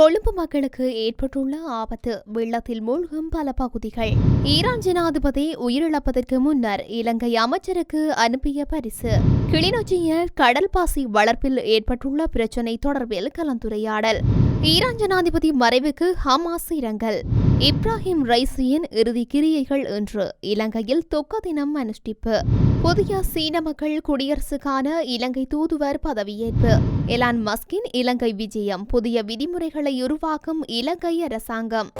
கொழும்பு மக்களுக்கு ஏற்பட்டுள்ள ஆபத்து வெள்ளத்தில் மூழ்கும் பல பகுதிகள். ஈரான் ஜனாதிபதி உயிரிழப்பதற்கு முன்னர் இலங்கை அமைச்சருக்கு அனுப்பிய பரிசு. கிளிநொச்சியில் கடல் பாசி வளர்ப்பில் ஏற்பட்டுள்ள பிரச்சினை தொடர்பில் கலந்துரையாடல். ஈரான் ஜனாதிபதி மறைவுக்கு ஹமாஸ் இரங்கல். இப்ராஹிம் ரைசியின் இறுதி கிரியைகள் இன்று. இலங்கையில் துக்க தினம் அனுஷ்டிப்பு. புதிய சீன மக்கள் குடியரசுக்கான இலங்கை தூதுவர் பதவியேற்பு. எலான் மஸ்கின் இலங்கை விஜயம். புதிய விதிமுறைகளை உருவாக்கும் இலங்கை அரசாங்கம்.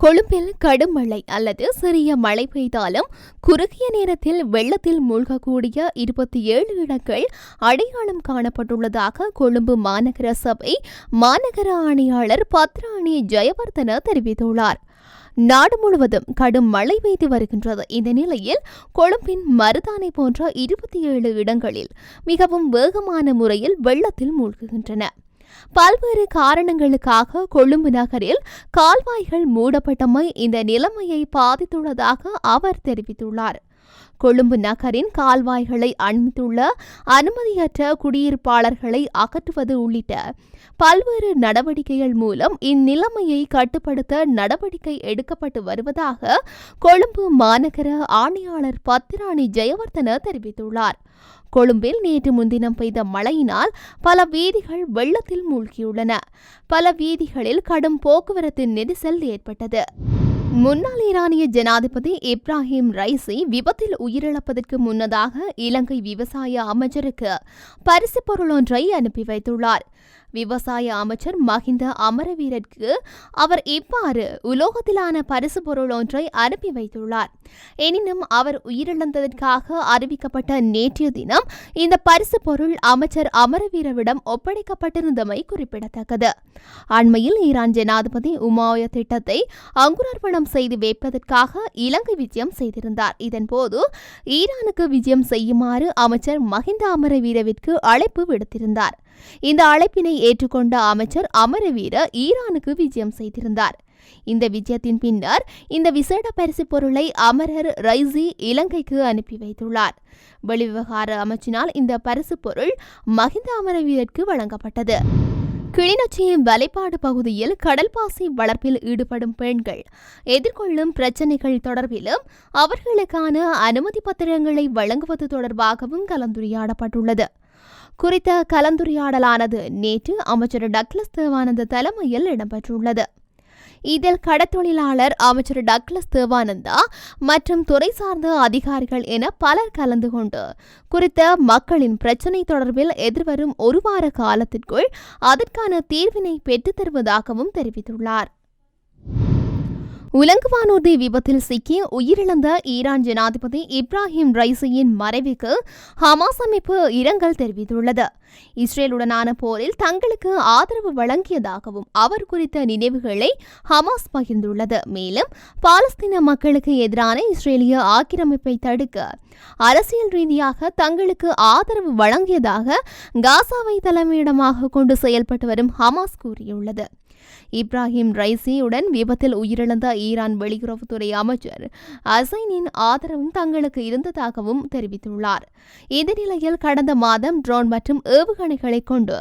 கொழும்பில் கடும் மழை அல்லது சிறிய மழை பெய்தாலும் குறுகிய நேரத்தில் வெள்ளத்தில் மூழ்கக்கூடிய இருபத்தி ஏழு இடங்கள் அடையாளம் காணப்பட்டுள்ளதாக கொழும்பு மாநகர சபை மாநகர ஆணையாளர் பத்ராணி ஜெயவர்தன தெரிவித்துள்ளார். நாடு முழுவதும் கடும் மழை பெய்து வருகின்றது. இந்த நிலையில் கொழும்பின் மருதானை போன்ற இருபத்தி ஏழு இடங்களில் மிகவும் வேகமான முறையில் வெள்ளத்தில் மூழ்குகின்றன. பல்வேறு காரணங்களுக்காக கொழும்பு நகரில் கால்வாய்கள் மூடப்பட்டமை இந்த நிலைமையை பாதித்துள்ளதாக அவர் தெரிவித்துள்ளார். கொழும்பு நகரின் கால்வாய்களை அண்மித்துள்ள அனுமதியற்ற குடியிருப்பாளர்களை அகற்றுவது உள்ளிட்ட பல்வேறு நடவடிக்கைகள் மூலம் இந்நிலைமையை கட்டுப்படுத்த நடவடிக்கை எடுக்கப்பட்டு வருவதாக கொழும்பு மாநகர ஆணையாளர் பத்திராணி ஜெயவர்தன தெரிவித்துள்ளார். கொழும்பில் நேற்று முன்தினம் பெய்த மழையினால் பல வீதிகள் வெள்ளத்தில் மூழ்கியுள்ளன. பல வீதிகளில் கடும் போக்குவரத்து நெரிசல் ஏற்பட்டது. முன்னாள் ஈரானிய ஜனாதிபதி இப்ராஹிம் ரைசி விபத்தில் உயிரிழப்பதற்கு முன்னதாக இலங்கை விவசாய அமைச்சருக்கு பரிசு பொருள் ஒன்றை அனுப்பி வைத்துள்ளார். விவசாய அமைச்சர் மஹிந்த அமரவீரருக்கு அவர் இவ்வாறு உலோகத்திலான பரிசு பொருள் ஒன்றை அனுப்பி வைத்துள்ளார். எனினும் அவர் உயிரிழந்ததற்காக அறிவிக்கப்பட்ட நேற்றைய தினம் இந்த பரிசு பொருள் அமைச்சர் அமரவீரவிடம் ஒப்படைக்கப்பட்டிருந்தமை குறிப்பிடத்தக்கது. அண்மையில் ஈரான் ஜனாதிபதி உமாய திட்டத்தை அங்குரார்ப்பணம் செய்து வைப்பதற்காக இலங்கை விஜயம் செய்திருந்தார். இதன்போது ஈரானுக்கு விஜயம் செய்யுமாறு அமைச்சர் மஹிந்த அமரவீரவிற்கு அழைப்பு விடுத்திருந்தார். இந்த அழைப்பினை ஏற்றுக்கொண்ட அமைச்சர் அமரவீர ஈரானுக்கு விஜயம் செய்திருந்தார். இந்த விஜயத்தின் பின்னர் இந்த விசேட பரிசு பொருளை அமரர் ரைசி இலங்கைக்கு அனுப்பி வைத்துள்ளார். வெளிவிவகார அமைச்சினால் இந்த பரிசு பொருள் மஹிந்த அமரவீரருக்கு வழங்கப்பட்டது. கிளிநொச்சியின் வலைப்பாடு பகுதியில் கடல்பாசி வளர்ப்பில் ஈடுபடும் பெண்கள் எதிர்கொள்ளும் பிரச்சினைகள் தொடர்பிலும் அவர்களுக்கான அனுமதி பத்திரங்களை வழங்குவது தொடர்பாகவும் கலந்துரையாடப்பட்டுள்ளது. குறித்த கலந்துரையாடலானது நேற்று அமைச்சர் டக்ளஸ் தேவானந்த தலைமையில் இடம்பெற்றுள்ளது. இதில் கடத்தொழிலாளர் அமைச்சர் டக்ளஸ் தேவானந்தா மற்றும் துறை சார்ந்த அதிகாரிகள் என பலர் கலந்து கொண்டு குறித்த மக்களின் பிரச்சினை தொடர்பில் எதிர்வரும் ஒரு வார காலத்திற்குள் அதற்கான தீர்வினை பெற்றுத் தருவதாகவும் தெரிவித்துள்ளார். உலங்குவானூர்தி விபத்தில் சிக்கி உயிரிழந்த ஈரான் ஜனாதிபதி இப்ராஹிம் ரைசியின் மறைவுக்கு ஹமாஸ் அமைப்பு இரங்கல் தெரிவித்துள்ளது. இஸ்ரேலுடனான போரில் தங்களுக்கு ஆதரவு வழங்கியதாகவும் அவர் குறித்த நினைவுகளை ஹமாஸ் பகிர்ந்துள்ளது. மேலும் பாலஸ்தீன மக்களுக்கு எதிரான இஸ்ரேலிய ஆக்கிரமிப்பை தடுக்க அரசியல் ரீதியாக தங்களுக்கு ஆதரவு வழங்கியதாக காசாவை தலைமையிடமாக கொண்டு செயல்பட்டு வரும் ஹமாஸ் கூறியுள்ளது. இப்ராஹிம் ரைசியுடன் விபத்தில் உயிரிழந்த ஈரான் வெளியுறவுத்துறை அமைச்சர் அசைனின் ஆதரவும் தங்களுக்கு இருந்ததாகவும் தெரிவித்துள்ளார். இந்த நிலையில் கடந்த மாதம் ட்ரோன் மற்றும் ஏவுகணைகளை கொண்டு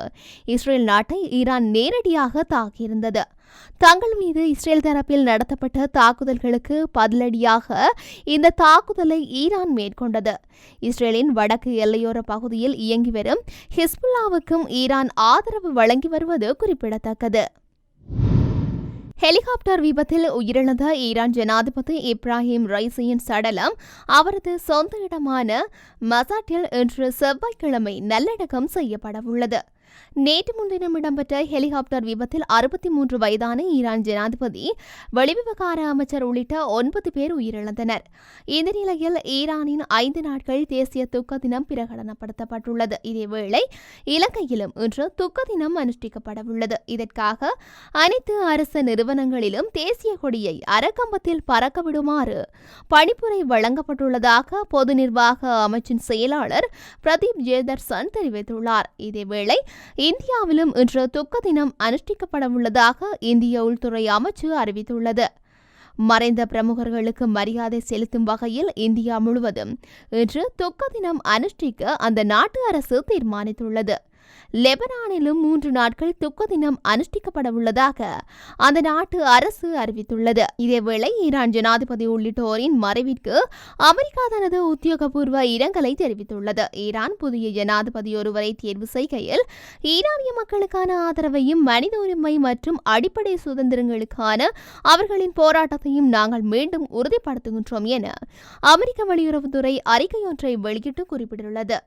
இஸ்ரேல் நாட்டை ஈரான் நேரடியாக தாக்கியிருந்தது. தங்கள் மீது இஸ்ரேல் தரப்பில் நடத்தப்பட்ட தாக்குதல்களுக்கு பதிலடியாக இந்த தாக்குதலை ஈரான் மேற்கொண்டது. இஸ்ரேலின் வடக்கு எல்லையோர பகுதியில் இயங்கி வரும் ஹிஸ்புல்லாவுக்கும் ஈரான் ஆதரவு வழங்கி வருவது குறிப்பிடத்தக்கது. ஹெலிகாப்டர் விபத்தில் உயிரிழந்த ஈரான் ஜனாதிபதி இப்ராஹிம் ரைசியின் சடலம் அவரது சொந்த இடமான மசாட்டில் இன்று செவ்வாய்க்கிழமை நல்லடக்கம் செய்யப்படவுள்ளது. நேற்று முன்தினம் இடம்பெற்ற ஹெலிகாப்டர் விபத்தில் அறுபத்தி மூன்று வயதான ஈரான் ஜனாதிபதி வெளிவிவகார அமைச்சர் உள்ளிட்ட ஒன்பது பேர் உயிரிழந்தனர். இந்த நிலையில் ஈரானின் ஐந்து நாட்கள் தேசிய துக்க தினம் பிரகடனப்படுத்தப்பட்டுள்ளது. இதேவேளை இலங்கையிலும் இன்று துக்க தினம் அனுஷ்டிக்கப்படவுள்ளது. இதற்காக அனைத்து அரசு நிறுவனங்களிலும் தேசிய கொடியை அரக்கம்பத்தில் பறக்க விடுமாறு பணிப்புரை வழங்கப்பட்டுள்ளதாக பொது நிர்வாக அமைச்சின் செயலாளர் பிரதீப் ஜெயதர்சன் தெரிவித்துள்ளார். இதேவேளை இந்தியாவிலும் இன்று துக்க தினம் அனுஷ்டிக்கப்படவுள்ளதாக இந்திய உள்துறை அமைச்சு அறிவித்துள்ளது. மறைந்த பிரமுகர்களுக்கு மரியாதை செலுத்தும் வகையில் இந்தியா முழுவதும் இன்று துக்க தினம் அனுஷ்டிக்க அந்த நாட்டு அரசு தீர்மானித்துள்ளது. லெபனானிலும் மூன்று நாட்கள் துக்க தினம் அனுஷ்டிக்கப்பட உள்ளதாக அந்த நாட்டு அரசு அறிவித்துள்ளது. இதேவேளை ஈரான் ஜனாதிபதி உள்ளிட்டோரின் மறைவிற்கு அமெரிக்கா தனது உத்தியோகபூர்வ இரங்கலை தெரிவித்துள்ளது. ஈரான் புதிய ஜனாதிபதி ஒருவரை தேர்வு செய்கையில் ஈரானிய மக்களுக்கான ஆதரவையும் மனித உரிமை மற்றும் அடிப்படை சுதந்திரங்களுக்கான அவர்களின் போராட்டத்தையும் நாங்கள் மீண்டும் உறுதிப்படுத்துகின்றோம் என அமெரிக்க வெளியுறவுத்துறை அறிக்கையொன்றை வெளியிட்டு குறிப்பிட்டுள்ளது.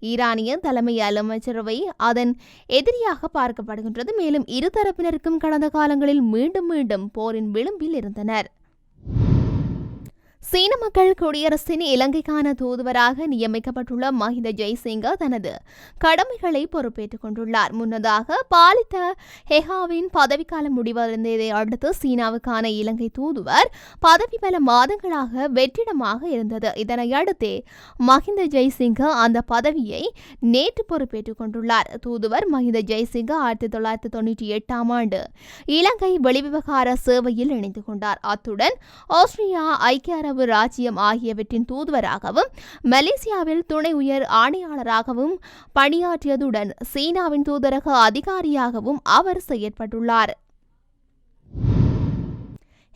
ஈரானிய தலைமை அமைச்சரவை அதன் எதிரியாக பார்க்கப்படுகின்றது. மேலும் இருதரப்பினருக்கும் கடந்த காலங்களில் மீண்டும் மீண்டும் போரின் விளிம்பில் இருந்தனர். சீன மக்கள் குடியரசின் இலங்கைக்கான தூதுவராக நியமிக்கப்பட்டுள்ள மஹிந்த ஜெய்சிங்க தனது கடமைகளை பொறுப்பேற்றுக் கொண்டுள்ளார். முன்னதாக பாலித்த ஹெஹாவின் பதவிக்காலம் முடிவடைந்ததை அடுத்து சீனாவுக்கான இலங்கை தூதுவர் பதவி பல மாதங்களாக வெற்றிடமாக இருந்தது. இதனை அடுத்தே மஹிந்த ஜெய்சிங்க அந்த பதவியை நேற்று பொறுப்பேற்றுக் கொண்டுள்ளார். தூதுவர் மஹிந்த ஜெய்சிங்க ஆயிரத்தி தொள்ளாயிரத்தி தொண்ணூற்றி எட்டாம் ஆண்டு இலங்கை வெளிவிவகார சேவையில் இணைந்து கொண்டார். அத்துடன் ஆஸ்திரியா ஐக்கிய அரபு ராஜ்யம் ஆகியவற்றின் தூதுவராகவும் மலேசியாவில் துணை உயர் ஆணையாளராகவும் பணியாற்றியதுடன் சீனாவின் தூதரக அதிகாரியாகவும் அவர் செயற்பட்டுள்ளார்.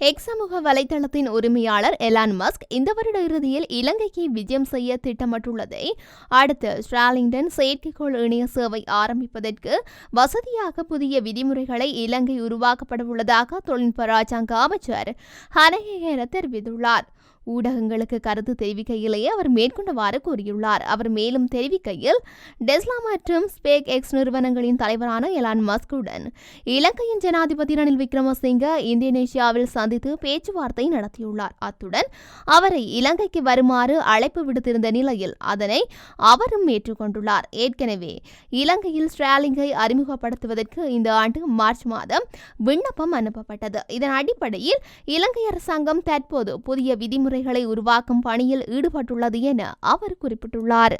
எக்ஸ் சமூக வலைதளத்தின் உரிமையாளர் எலான் மஸ்க் இந்த வருட இறுதியில் இலங்கைக்கு விஜயம் செய்ய திட்டமிட்டுள்ளதை அடுத்து ஸ்ட்ராலிங்டன் செயற்கைக்கோள் இணைய சேவை ஆரம்பிப்பதற்கு வசதியாக புதிய விதிமுறைகளை இலங்கை உருவாக்கப்படவுள்ளதாக தொழில்நுட்ப ராஜாங்க அமைச்சர் ஹனகேர தெரிவித்துள்ளார். ஊடகங்களுக்கு கருத்து தெரிவிக்கையிலேயே அவர் மேற்கொண்டவாறு கூறியுள்ளார். அவர் மேலும் தெரிவிக்கையில் டெஸ்லா மற்றும் ஸ்பேக் எக்ஸ் நிறுவனங்களின் தலைவரான எலான் மஸ்குடன் இலங்கையின் ஜனாதிபதி ரணில் விக்ரமசிங்க இந்தோனேஷியாவில் சந்தித்து பேச்சுவார்த்தை நடத்தியுள்ளார். அத்துடன் அவரை இலங்கைக்கு வருமாறு அழைப்பு விடுத்திருந்த நிலையில் அதனை அவரும் ஏற்றுக்கொண்டுள்ளார். ஏற்கனவே இலங்கையில் ஸ்ட்ராலிங்கை அறிமுகப்படுத்துவதற்கு இந்த ஆண்டு மார்ச் மாதம் விண்ணப்பம் அனுப்பப்பட்டது. இதன் அடிப்படையில் இலங்கை அரசாங்கம் தற்போது புதிய விதிமுறை விதிமுறைகளை உருவாக்கும் பணியில் ஈடுபட்டுள்ளது என அவர் குறிப்பிட்டுள்ளார்.